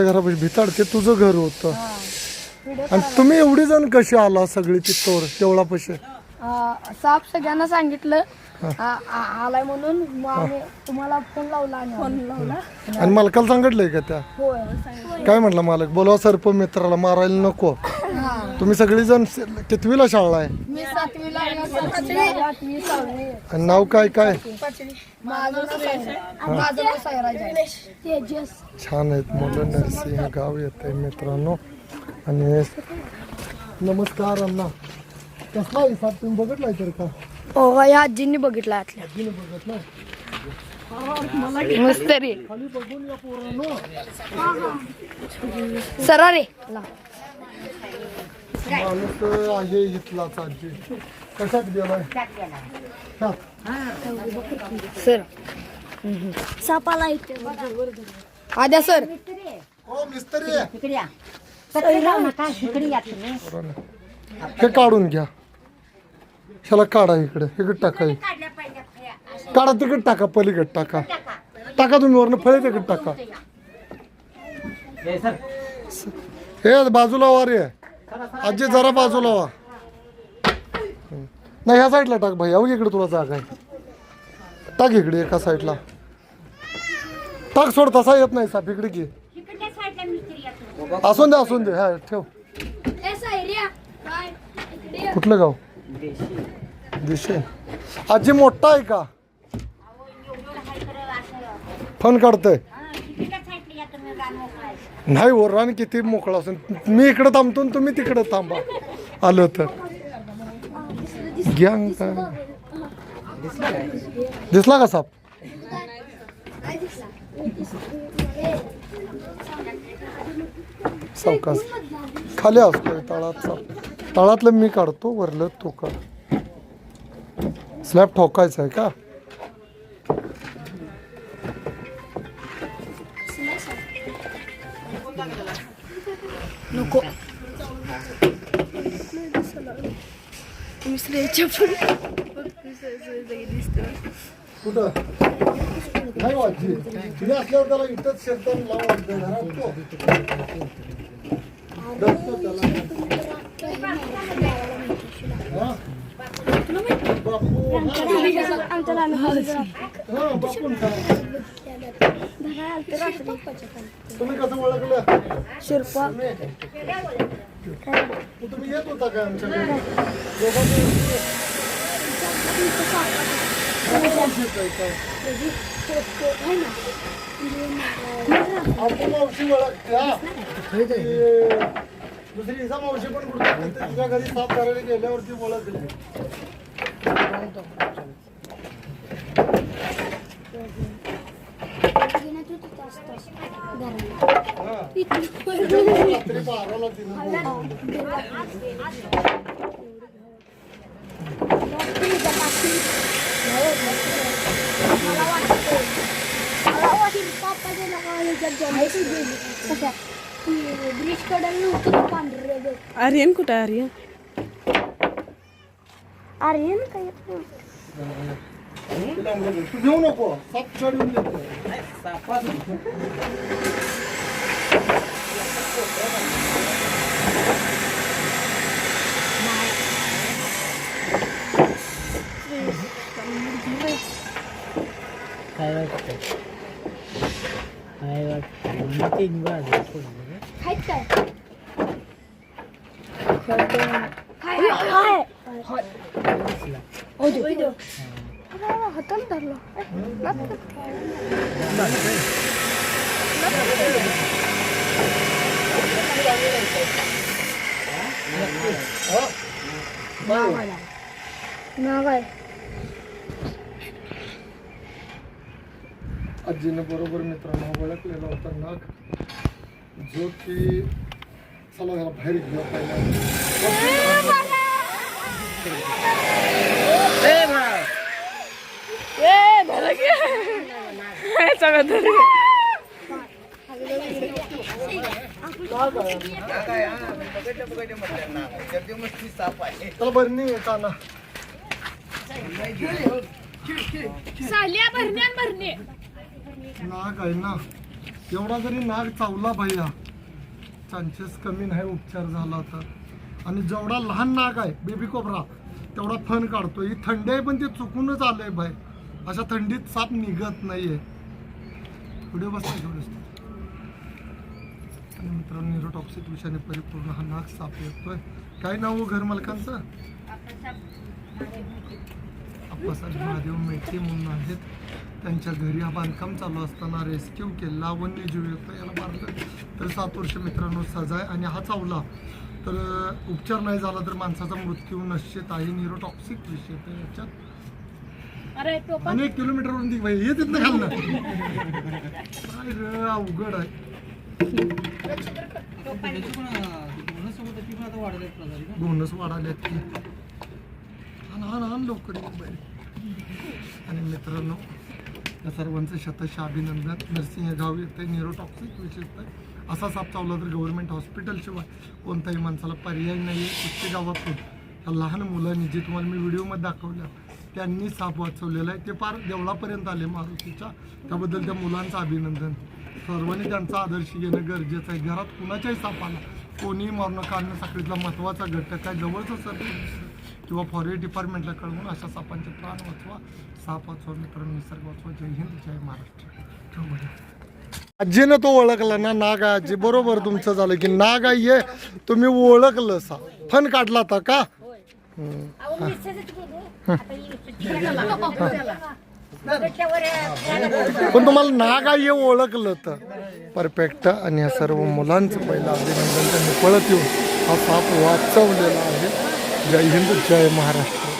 घरापाशी भिताड ते तुझं घर होतं. आणि तुम्ही एवढी जण कशी आला सगळी तिथवर देवळापाशी? अं, साप सगळ्यांना सांगितलं. आ- आ- आलाय म्हणून मग आम्ही तुम्हाला फोन लावला आणि फोन लावला. आणि मालकाला सांगितलंय का त्या? होय काय म्हटलं मालक? बोलवा सरप मित्राला मारायला नको. तुम्ही सगळी जण कितवीला शाळा आहे? मी सातवीला आहे, सातवी, आठवी सहावी. आणि नाव काय काय? आहे. छान आहेत मुलं नरसिंह गाव येत आहे मित्रांनो. आणि नमस्कार अण्णा. कसला हिसाब? तुम्ही बघितलाय तर का? हो या आजींनी बघितला आतल्या. आजीने बघितलाय मस्त रे. खाली बघून या पोरांनो. सरा रे. माणूस आहे इथलाच आजी. कशात गेलाय? हा. सर. सापाला इथे आद्या सर. हो मिस्त्री. या. नका. या तुम्ही. पोरांनो. हे काढून घ्या. ह्याला काढा इकडे. इकडे टाका हे. काढा तिकडे टाका पलीकडे टाका. टाका. तुम्ही वरनं फळे तिकडे टाका. हे बाजूला वा रे आजी जरा बाजूला वा. नाही ह्या साईडला टाक भाई. अवघ इकडे तुला जागा आहे. टाक इकडे एका साईडला. टाक सोड तसा येत नाही साप. इकडे की असून दे असून दे. हा ठेव. कुठलं गाव? दिशे. आजी मोठा आहे का? फन काढतोय. नाही वर रान किती मोकळा असून मी इकडे थांबतो तुम्ही तिकडे थांबा. आलं तर. गँग काय? दिसला का साप? सावकाश. खाली असतोय तळात साप तळातलं मी काढतो वरलं तो काढ. स्लॅब ठोकायचा आहे का? नको. मिसळीच्या पुढे कुठं नाही वाटली असल्यावर त्याला इथंच शेतकरी लावून वाटतं घरात तो. दसतं त्याला. हा? बापू, हा, बापून काय? तुम्ही कसं ओळखलं शिरपा तुम्ही येत होता का आमच्याकडे आहे काय? आपण मावशी ओळखते दुसरी इजा मावशी पण कुठे तुझ्या घरी साफ करायला गेल्यावरती ओळखली आर्यन कुठं आहे? आर्यन? आर्यन? काय? तू घेऊ नको साप चढून येतो काय वाटतं काय वाटतं तीन वाजले सोडले खायत काय काय काय हाताला धरला नाव आहे आजीने बरोबर मित्रांनो ओळखलेला होता नाग जो की चला जरा बाहेर घेऊया पहिला ए झालं की सगळं धरू त्याला बरणी आहे काना साल्या भरण्या भरणे. नाग आहे ना एवढा जरी नाग चावला भैया चान्सेस कमी नाही उपचार झाला तर आणि जेवढा लहान नाग आहे बेबी कोबरा तेवढा फन काढतो ही थंडी आहे पण ते चुकूनच आलंय भाई अशा थंडीत साप निघत नाहीये. व्हिडिओ बसता थोडस आणि मित्रांनो निरोटॉक्सिक विषयाने परिपूर्ण हा नाक साप येतोय. काय नाव हो घर मालकांचं? आप्पासाहेब महादेव मेटे म्हणून आहेत. त्यांच्या घरी हा बांधकाम चालू असताना रेस्क्यू केला वन्यजीव येतो याला मारलं तर सात वर्ष मित्रांनो सजा आहे आणि हा चावला. तर उपचार नाही झाला तर माणसाचा मृत्यू निश्चित आहे. निरोटॉक्सिक विषय तर याच्यात. अरे टोपा अनेक किलोमीटरवरून ती बाई हे खाल खाल्लं काय रे अवघड आहे. बोनस वाढाले की. आण आण आण लवकर ये बाई. आणि मित्रांनो या सर्वांचं शतश अभिनंदन. नर्सिंग गाव येते न्यूरोटॉक्सिक विशेषतः असा साप चावला तर गव्हर्नमेंट हॉस्पिटलशिवाय कोणताही माणसाला पर्याय नाही आहे प्रत्येक गावातून? ह्या लहान मुलांनी जे तुम्हाला मी व्हिडिओमध्ये दाखवल्या त्यांनी साप वाचवलेला आहे. ते फार देवळापर्यंत आले मारुतीच्या. त्याबद्दल त्या मुलांचं अभिनंदन. सर्वांनी त्यांचा आदर्श घेणं गरजेचं आहे. घरात कुणाच्याही सापाला कोणीही मारणं काढणं साखळीतला महत्त्वाचा घटक आहे. जवळचं सर्व किंवा फॉरेस्ट डिपार्टमेंटला कळवून अशा सापांचे प्राण वाचवा. साप वाचवा मित्रांनो निसर्ग वाचवा. जय हिंद जय महाराष्ट्र. आजीनं तो ओळखला ना नाग आहे आजी. बरोबर तुमचं झालं की नाग आहे हे तुम्ही ओळखलं सा फन काढला होता का? पण तुम्हाला नाग आहे हे. ओळखलं तर. परफेक्ट आणि या सर्व मुलांचं पहिलं अभिनंदन त्यांनी पळत येऊन हा साप वाचवलेला आहे. जय हिंद जय महाराष्ट्र.